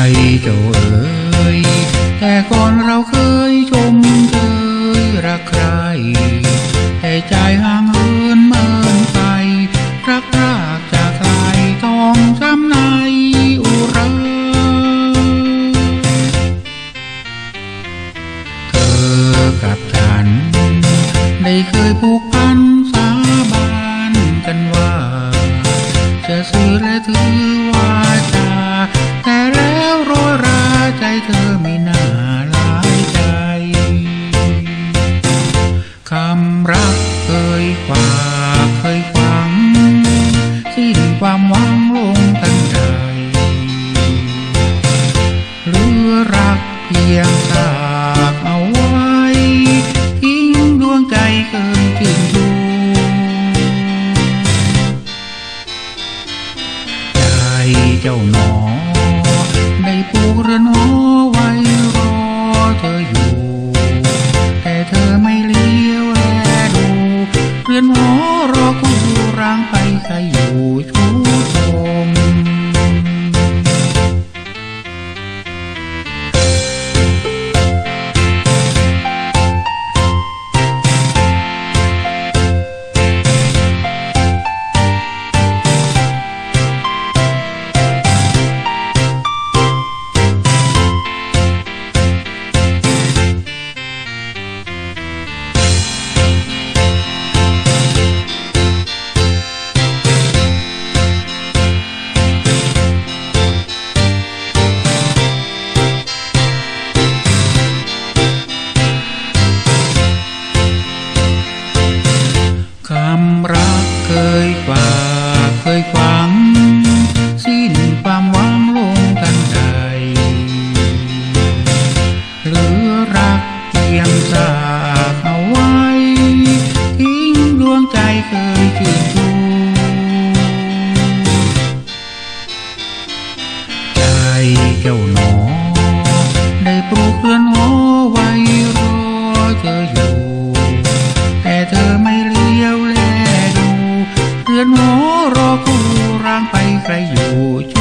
ใจเจ้าเอ๋ยแต่ก่อนเราเคยชมเชยรักใคร เพีงฉากเอาไว้ทิ้งดวงใจเคยชื่นชูใจเจ้าหนอ ได้ปูเรือนหอไว้รอเธออยู่ แต่เธอไม่เลี้ยวแลดู เรือนหอรอคู่ร้างไปใครอยู่ ยกว่าเคยฝัง สิ้นความหวังลงกันใดเหลือรักเพียงสากเอาไว้ ทิ้งดวงใจเคยชื่นชูใจเจ้าหนอ อนหอรอคู่ร่างไปใครอยู่